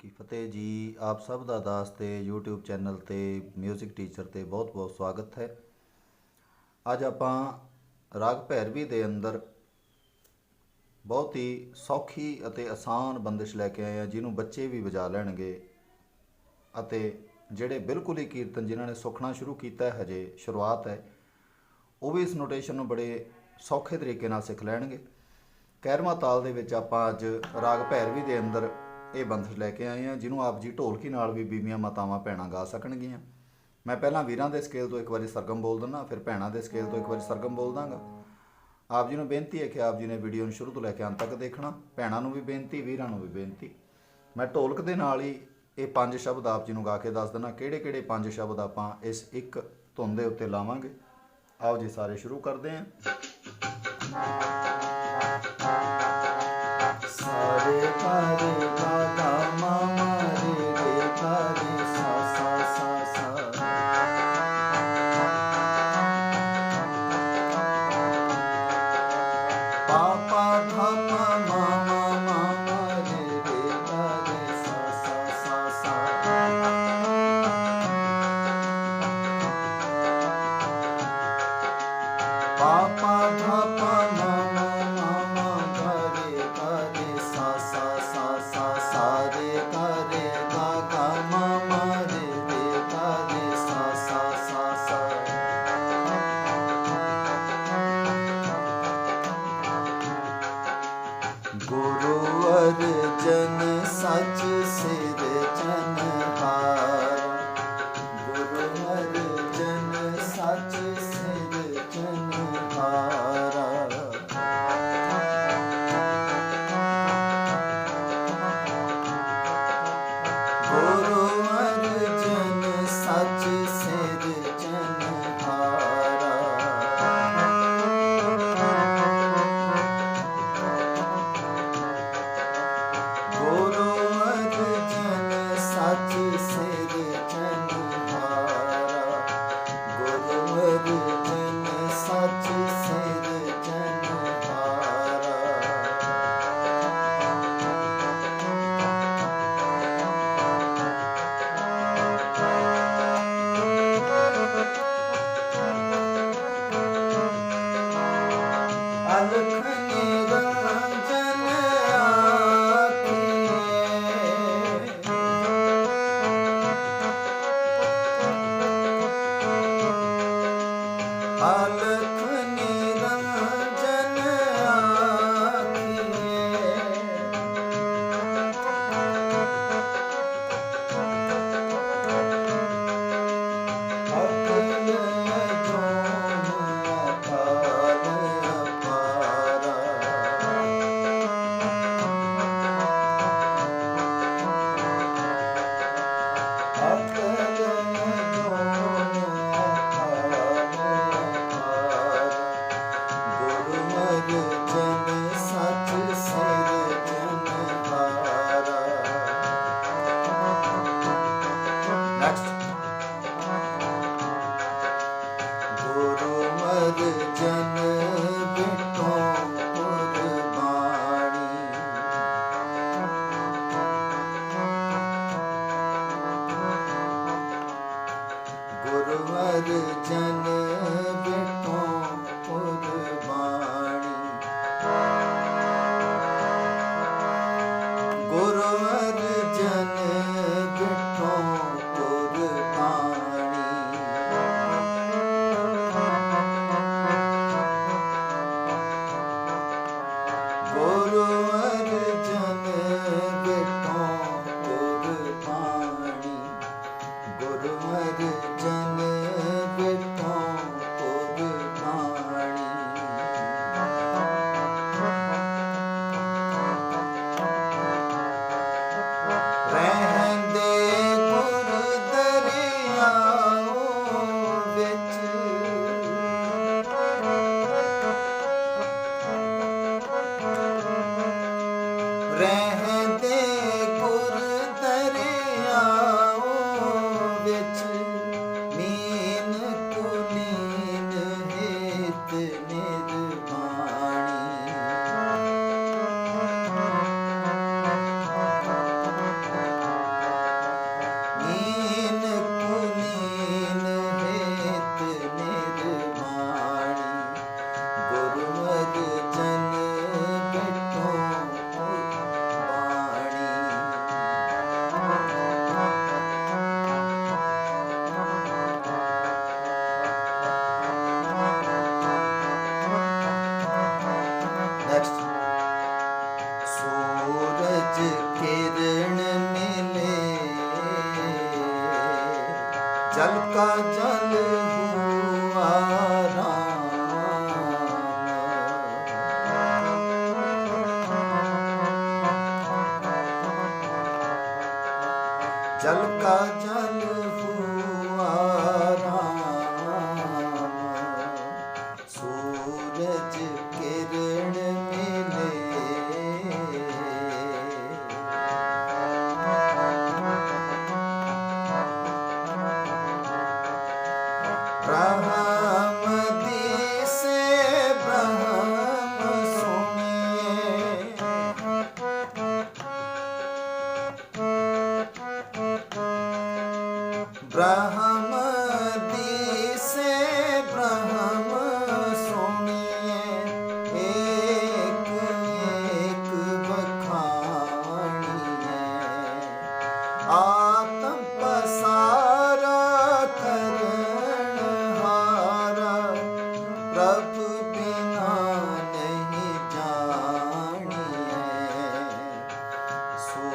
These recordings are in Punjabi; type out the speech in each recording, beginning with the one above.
ਕੀ ਫਤਿਹ ਜੀ। ਆਪ ਸਭ ਦਾ ਦਾਸ ਤੇ YouTube ਚੈਨਲ ਤੇ 뮤직 ਟੀਚਰ ਤੇ ਬਹੁਤ-ਬਹੁਤ ਸਵਾਗਤ ਹੈ। ਅੱਜ ਆਪਾਂ ਰਾਗ ਭੈਰਵੀ ਦੇ ਅੰਦਰ ਬਹੁਤ ਹੀ ਸੌਖੀ ਅਤੇ ਆਸਾਨ ਬੰਦਿਸ਼ ਲੈ ਕੇ ਆਏ ਆ ਜਿਹਨੂੰ ਬੱਚੇ ਵੀ ਵਜਾ ਲੈਣਗੇ ਅਤੇ ਜਿਹੜੇ ਬਿਲਕੁਲ ਹੀ ਕੀਰਤਨ ਜਿਨ੍ਹਾਂ ਨੇ ਸੁਖਣਾ ਸ਼ੁਰੂ ਕੀਤਾ ਹੈ, ਹਜੇ ਸ਼ੁਰੂਆਤ ਹੈ, ਉਹ ਵੀ ਇਸ ਨੋਟੇਸ਼ਨ ਨੂੰ ਬੜੇ ਸੌਖੇ ਤਰੀਕੇ ਨਾਲ ਸਿੱਖ ਲੈਣਗੇ। ਕੈਰਮਾ ਤਾਲ ਦੇ ਵਿੱਚ ਆਪਾਂ ਅੱਜ ਰਾਗ ਭੈਰਵੀ ਦੇ ਅੰਦਰ ਇਹ ਬੰਦਸ਼ ਲੈ ਕੇ ਆਏ ਹਾਂ ਜਿਹਨੂੰ ਆਪ ਜੀ ਢੋਲਕੀ ਨਾਲ ਵੀ ਬੀਬੀਆਂ ਮਾਤਾਵਾਂ ਭੈਣਾਂ ਗਾ ਸਕਣਗੀਆਂ। ਮੈਂ ਪਹਿਲਾਂ ਵੀਰਾਂ ਦੇ ਸਕੇਲ ਤੋਂ ਇੱਕ ਵਾਰੀ ਸਰਗਮ ਬੋਲ ਦਿੰਦਾ ਫਿਰ ਭੈਣਾਂ ਦੇ ਸਕੇਲ ਤੋਂ ਇੱਕ ਵਾਰੀ ਸਰਗਮ ਬੋਲ ਦਾਂਗਾ। ਆਪ ਜੀ ਨੂੰ ਬੇਨਤੀ ਹੈ ਕਿ ਆਪ ਜੀ ਨੇ ਵੀਡੀਓ ਨੂੰ ਸ਼ੁਰੂ ਤੋਂ ਲੈ ਕੇ ਅੰਤ ਤੱਕ ਦੇਖਣਾ, ਭੈਣਾਂ ਨੂੰ ਵੀ ਬੇਨਤੀ, ਵੀਰਾਂ ਨੂੰ ਵੀ ਬੇਨਤੀ। ਮੈਂ ਢੋਲਕ ਦੇ ਨਾਲ ਹੀ ਇਹ ਪੰਜ ਸ਼ਬਦ ਆਪ ਜੀ ਨੂੰ ਗਾ ਕੇ ਦੱਸ ਦਿੰਦਾ ਕਿਹੜੇ ਕਿਹੜੇ ਪੰਜ ਸ਼ਬਦ ਆਪਾਂ ਇਸ ਇੱਕ ਧੁੰਦ ਦੇ ਉੱਤੇ ਲਾਵਾਂਗੇ। ਆਓ ਜੀ ਸਾਰੇ ਸ਼ੁਰੂ ਕਰਦੇ ਹਾਂ ਸਾਰੇ ਪਾਰੇ ਪਾ ਪਾ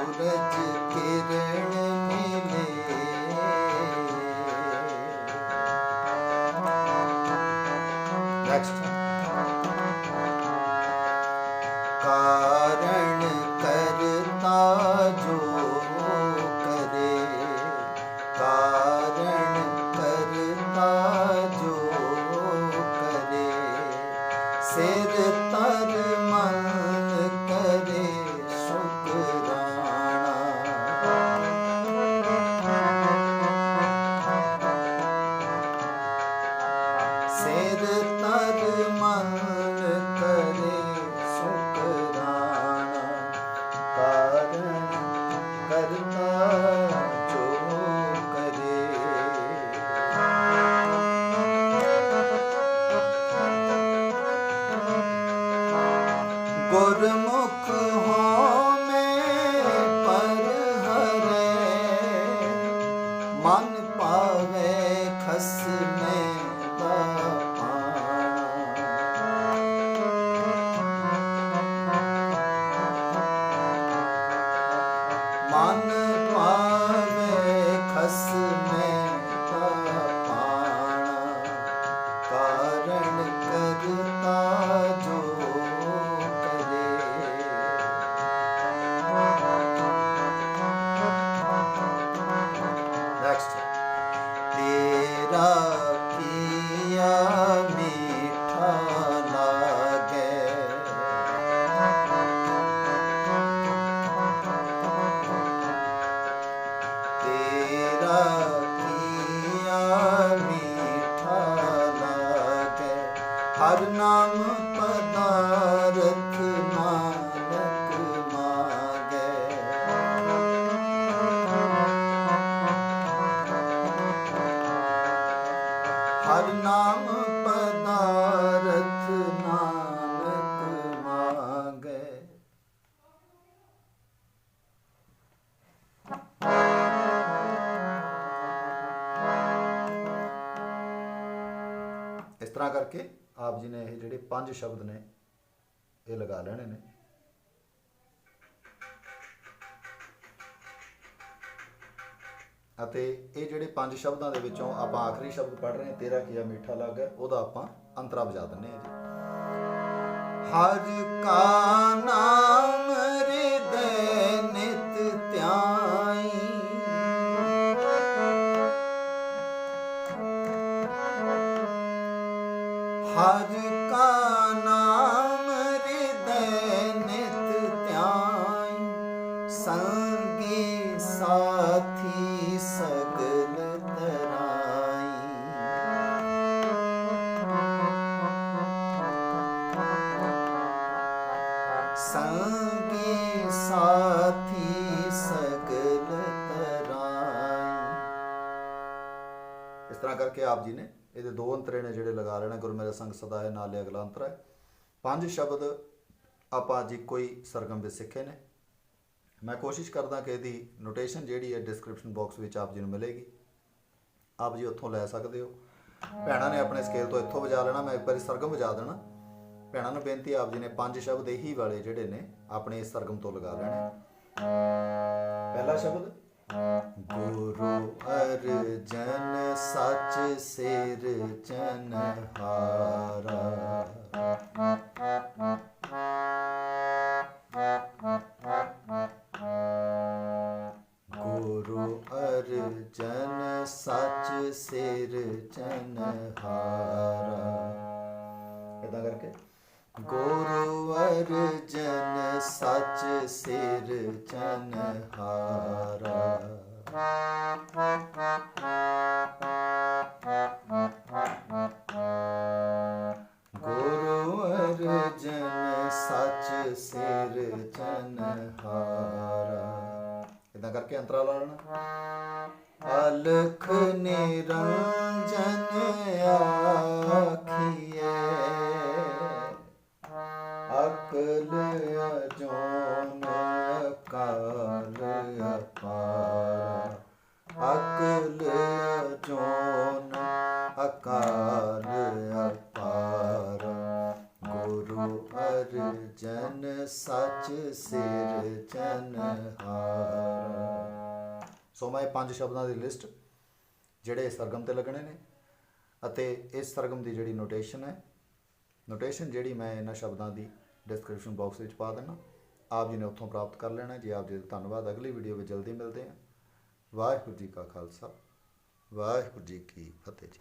ਸੂਰਜ ਕਿਰਨ ਮਿਲੇ ਨੈਕਸਟ ਕਾਰਣ ਕਰਤਾ ਜੋ ਕਰੇ ਕਾਰਣ ਕਰਤਾ ਜੋ ਕਰੇ ਸਿਰ ਤਰ ਕਰਤਾ ਪਦਾਰਥ ਨਾਨਕ ਮਾਗੇ। ਹਰ ਨਾਮ ਨਾਨਕ ਇਸ ਤਰ੍ਹਾਂ ਕਰਕੇ ਆਪ ਜੀ ਨੇ ਇਹ ਜਿਹੜੇ ਪੰਜ ਸ਼ਬਦ ਨੇ, ਇਹ ਲਗਾ ਲੈਣੇ ਨੇ। ਅਤੇ ਇਹ ਜਿਹੜੇ ਪੰਜ ਸ਼ਬਦਾਂ ਦੇ ਵਿੱਚੋਂ ਆਪਾਂ ਆਖਰੀ ਸ਼ਬਦ ਪੜ੍ਹ ਰਹੇ ਹਾਂ, ਤੇਰਾ ਕੀਆ ਮਿੱਠਾ ਲੱਗਾ, ਉਹਦਾ ਆਪਾਂ ਅੰਤਰਾ ਵਜਾ ਦਿੰਨੇ ਹਾਂ ਜੀ। ਹਰ ਕਾ ਨਾਮ ਆਪ ਜੀ ਨੇ। ਇਹਦੇ ਦੋ ਅੰਤਰੇ ਨੇ ਜਿਹੜੇ ਲਗਾ ਲੈਣੇ। ਗੁਰੂ ਮੇਰੇ ਸੰਗ ਸਦਾ ਹੈ, ਨਾਲੇ ਅਗਲਾ ਅੰਤਰ ਹੈ। ਪੰਜ ਸ਼ਬਦ ਆਪਾਂ ਅੱਜ ਇੱਕੋ ਹੀ ਸਰਗਮ ਵਿੱਚ ਸਿੱਖੇ ਨੇ। ਮੈਂ ਕੋਸ਼ਿਸ਼ ਕਰਦਾ ਕਿ ਇਹਦੀ ਨੋਟੇਸ਼ਨ ਜਿਹੜੀ ਹੈ ਡਿਸਕ੍ਰਿਪਸ਼ਨ ਬਾਕਸ ਵਿੱਚ ਆਪ ਜੀ ਨੂੰ ਮਿਲੇਗੀ। ਆਪ ਜੀ ਉੱਥੋਂ ਲੈ ਸਕਦੇ ਹੋ। ਭੈਣਾਂ ਨੇ ਆਪਣੇ ਸਕੇਲ ਤੋਂ ਇੱਥੋਂ ਵਜਾ ਲੈਣਾ। ਮੈਂ ਇੱਕ ਵਾਰੀ ਸਰਗਮ ਵਜਾ ਦੇਣਾ। ਭੈਣਾਂ ਨੂੰ ਬੇਨਤੀ ਆਪ ਜੀ ਨੇ ਪੰਜ ਸ਼ਬਦ ਇਹੀ ਵਾਲੇ ਜਿਹੜੇ ਨੇ ਆਪਣੇ ਇਸ ਸਰਗਮ ਤੋਂ ਲਗਾ ਲੈਣੇ। ਪਹਿਲਾ ਸ਼ਬਦ ਗੁਰੂ ਅਰਜਨ ਸੱਚ ਸਿਰਜਨ ਹਾਰਾ ਗੁਰੂ ਅਰਜਨ ਸੱਚ ਸਿਰਜਨ ਹਾਰਾ ਇਦਾਂ ਕਰਕੇ ਗੁਰੂ ਅਰਜਨ ਸੱਚ ਸਿਰ ਚਨ ਹਾਰਾ। ਗੁਰੂ ਅਰਜਨ ਸੱਚ ਸਿਰ ਚਨ ਹਾਰਾ। ਇਦਾਂ ਕਰਕੇ ਅੰਤਰਾ ਲਾਣਾ ਅਲਖ ਨਿਰੰਜਨ ਆਖੀਏ ਅਕਲ ਅਜੋਨ ਕਾਲ ਅਪਾਰ ਅਕਲ ਅਜੋਨ ਅਕਾਲ ਅਪਾਰ ਗੁਰੂ ਅਰਜਨ ਸੱਚ ਸਿਰਜਨ ਹਾਰਾ ਸੋ ਮੈਂ ਪੰਜ ਸ਼ਬਦਾਂ ਦੀ ਲਿਸਟ ਜਿਹੜੇ ਸਰਗਮ ਤੇ ਲੱਗਣੇ ਨੇ ਅਤੇ ਇਸ ਸਰਗਮ ਦੀ ਜਿਹੜੀ ਨੋਟੇਸ਼ਨ ਹੈ ਨੋਟੇਸ਼ਨ ਜਿਹੜੀ ਮੈਂ ਇਹਨਾਂ ਸ਼ਬਦਾਂ ਦੀ ਡਿਸਕ੍ਰਿਪਸ਼ਨ ਬਾਕਸ ਵਿੱਚ ਪਾ ਦੇਣਾ। ਆਪ ਜੀ ਨੇ ਉੱਥੋਂ ਪ੍ਰਾਪਤ ਕਰ ਲੈਣਾ। ਜੀ ਆਪ ਜੀ ਦਾ ਧੰਨਵਾਦ। ਅਗਲੀ ਵੀਡੀਓ ਵਿੱਚ ਜਲਦੀ ਮਿਲਦੇ ਹਾਂ। ਵਾਹਿਗੁਰੂ ਜੀ ਕਾ ਖਾਲਸਾ। ਵਾਹਿਗੁਰੂ ਜੀ ਕੀ ਫਤਿਹ ਜੀ।